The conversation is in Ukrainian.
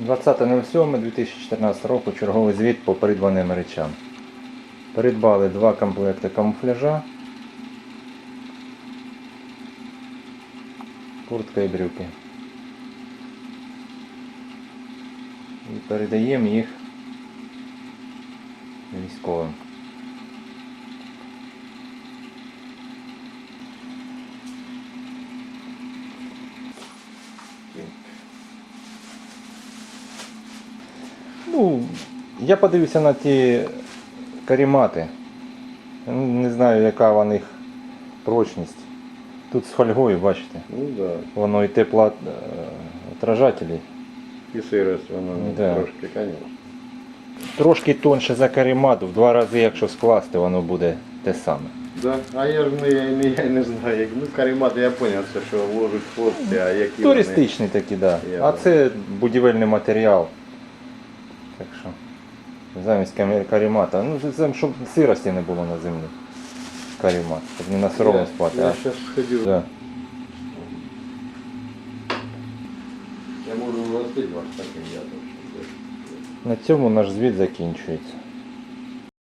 20.07.2014 року черговий звіт по придбаним речам. Придбали два комплекти камуфляжа. Куртка і брюки. І передаємо їх військовим. Ну, я подивився на ті карімати. Ну, Не знаю, яка в них прочність. Тут з фольгою, бачите, Ну да. воно і тепло отражателі. І сирость, воно Да. трошки, звісно. Трошки тонше за карімат, в два рази, якщо скласти, воно буде те саме. Да. А я ж не, я, не, я не знаю, як ну каремати, я зрозумів, що ложать хлопці, а які Туристичний такий, так. Да. Я- А це будівельний матеріал. Так що, замість карімата. Ну, щоб сирості не було на землі. Карімат, щоб не на сирому спати. Я а- зараз сходив. Да. Я можу вас таким я На цьому наш звіт закінчується.